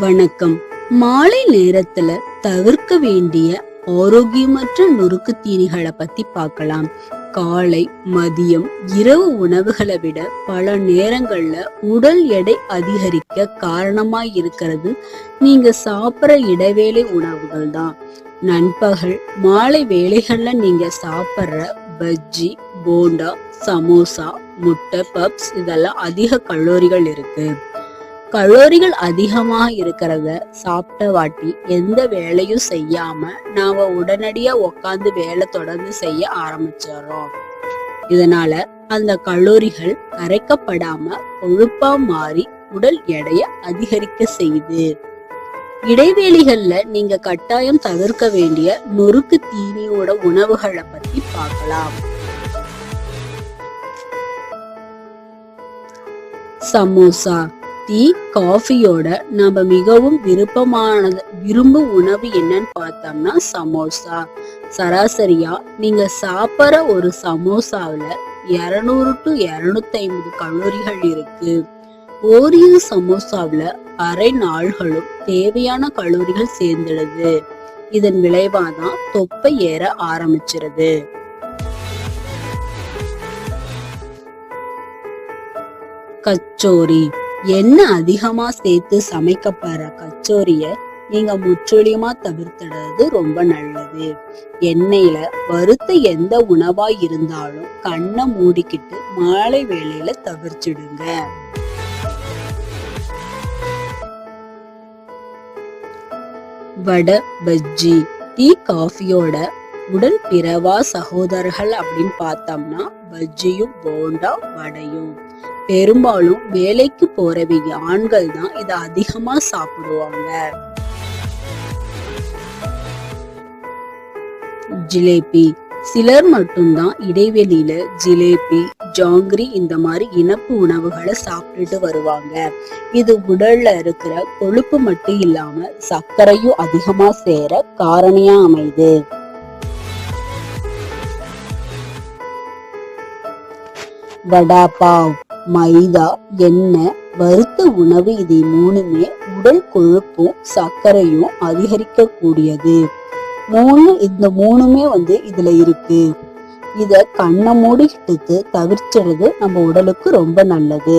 வணக்கம். மாலை நேரத்துல தவிர்க்க வேண்டிய ஆரோக்கியமற்ற நொறுக்கு தீனிகளை பத்தி பார்க்கலாம். காலை மதியம் இரவு உணவுகளை விட பல நேரங்கள்ல உடல் எடை அதிகரிக்க காரணமாய் இருக்கிறது. நீங்க சாப்பிட்ற இடைவேளை உணவுகள் தான். நண்பகல் மாலை வேளைகள்ல நீங்க சாப்பிட்ற பஜ்ஜி போண்டா சமோசா முட்டை பப்ஸ் இதெல்லாம் அதிக கலோரிகள் இருக்கு. கலோரிகள் அதிகமாக இருக்கிறத சாப்பிட்ட வாட்டி எந்த வேலையும் செய்யாம நாம உடனடியா உக்காந்து வேலை தொடர்ந்து செய்ய ஆரம்பிச்சிடறோம். இதனால அந்த கலோரிகள் கரைக்கப்படாம கொழுப்பா மாறி உடல் எடைய அதிகரிக்க செய்யுது. இடைவேளிகள்ல நீங்க கட்டாயம் தவிர்க்க வேண்டிய நொறுக்கு தீனியோட உணவுகளை பத்தி பார்க்கலாம். சமோசா டீ காஃபியோட நம்ம மிகவும் விருப்பமானது விரும்பும் உணவு என்னன்னு பார்த்தோம்னா சமோசா. சராசரியா நீங்க சாப்பிட்ற ஒரு சமோசாவில் இரநூறு டு இரநூத்தி ஐம்பது கலோரிகள் இருக்கு. ஓரியோ சமோசாவில் அரை நாள்களும் தேவையான கலோரிகள் சேர்ந்துடுது. இதன் விளைவாதான் தொப்பை ஏற ஆரம்பிச்சிருது. கச்சோரி. எண்ணெய் அதிகமா சேர்த்து சமைக்கப்படுற கச்சோரிய? நீங்க முற்றிலுமா தவிர்த்துடுறது ரொம்ப நல்லது. எண்ணெயில வறுத்த எந்த உணவா இருந்தாலும் கண்ணை மூடிக்கிட்டு மாலை வேளையில தவிர்ச்சிடுங்க வடை பஜ்ஜி டீ காஃபியோட உடல் பிறவா சகோதரர்கள் அப்படின்னு பார்த்தோம்னா பஜ்ஜியும் போண்டா வடையும். பெரும்பாலும் வேலைக்கு போறவங்க ஆண்கள் தான் இதை அதிகமா சாப்பிடுவாங்க. ஜிலேபி. சிலர் மட்டும்தான் இடைவெளியில ஜிலேபி ஜாங்கிரி இந்த மாதிரி இனப்பு உணவுகளை சாப்பிட்டுட்டு வருவாங்க. இது உடல்ல இருக்கிற கொழுப்பு மட்டும் இல்லாம சர்க்கரையும் அதிகமா சேர காரணியா அமைது வடா பாவ் மைதா எண்ணெய் வறுத்த உணவு இதை மூணுமே உடல் கொழுப்பும் சர்க்கரையும் அதிகரிக்க கூடியது மூணு இந்த மூணுமே வந்து இதுல இருக்கு. இத கண்ணை மூடிக்கிட்டு தவிர்ச்சிடுறது நம்ம உடலுக்கு ரொம்ப நல்லது.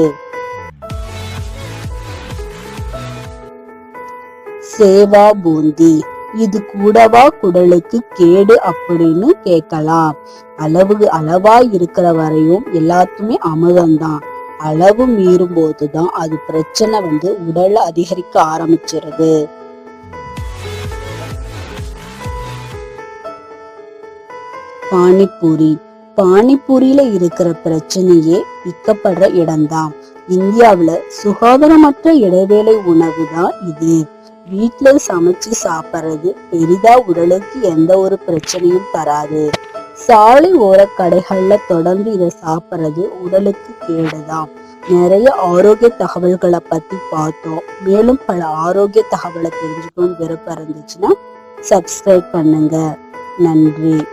சேவா பூந்தி. இது கூடவா குடலுக்கு கேடு அப்படின்னு கேட்கலாம். அளவு அளவா இருக்கிற வரையும் எல்லாத்துமே அமிர்தம்தான். அளவு மீறும் போதுதான் அது பிரச்சனை வந்து உடல்ல அதிகரிக்க ஆரம்பிச்சிருது. பானிபூரி. பானிபூரியில இருக்கிற பிரச்சனையே விற்கப்படுற இடம்தான். இந்தியாவுல சுகாதாரமற்ற இடைவேளை உணவு தான் இது. வீட்டுல சமைச்சு சாப்பிடுறது பெரிதா உடலுக்கு எந்த ஒரு பிரச்சனையும் தராது. சாலை ஓர கடைகள்ல தொடர்ந்து இதை சாப்பிடுறது உடலுக்கு கேடுதான். நிறைய ஆரோக்கிய தகவல்களை பத்தி பார்த்தோம். மேலும் பல ஆரோக்கிய தகவலை தெரிஞ்சுக்கணும் விருப்பம் இருந்துச்சுன்னா சப்ஸ்கிரைப் பண்ணுங்க. நன்றி.